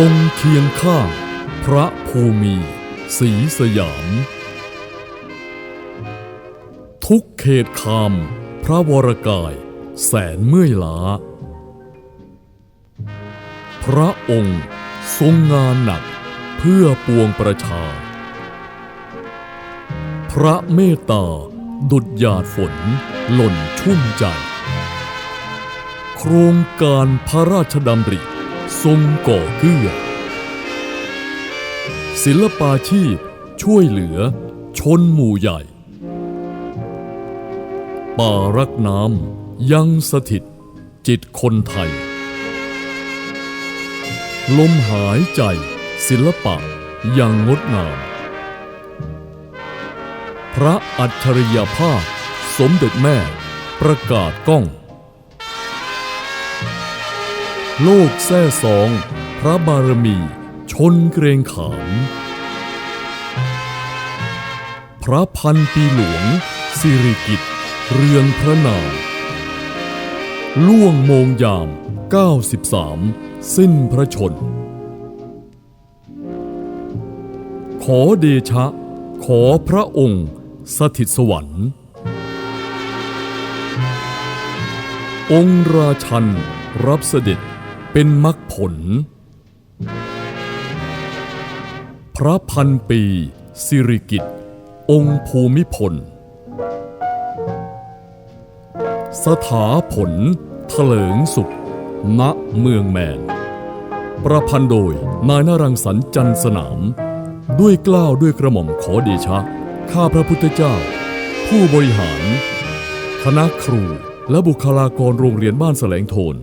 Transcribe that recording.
ทรงเคียงข้างพระภูมิสีสยาม ทุกเขตคาม พระวรกาย แสนเมื่อยล้า พระองค์ทรงงานหนักเพื่อปวงประชา พระเมตตาดุดหยาดฝนหล่นชุ่มใจ โครงการพระราชดำริ ทรงก่อเกื้อ ศิลปาชีพช่วยเหลือชนหมู่ใหญ่ ป่ารักน้ำยังสถิตจิตคนไทย ลมหายใจศิลปะยังงดงาม พระอัจฉริยภาพสมเด็จแม่ประกาศก้อง โลกแท้สอง พระบารมี ชนเกรงขาม พระพันปีหลวง สิริกิตเรืองพระนามล่วงโมงยาม 93 สิ้นพระชน ขอเดชะ ขอพระองค์ สถิตสวรรค์ องค์ราชันรับเสด็จ เป็นมรรคผล พระพันปี สิริกิตองค์ภูมิพล สถาผลเถลิงสุข ณ เมืองแมน ประพันธ์โดยนายนารังสรรค์จันสนาม ด้วยกล้าวด้วยกระหม่อมขอเดชะ ข้าพระพุทธเจ้า ผู้บริหาร คณะครูและบุคลากรโรงเรียนบ้านแสลงโทน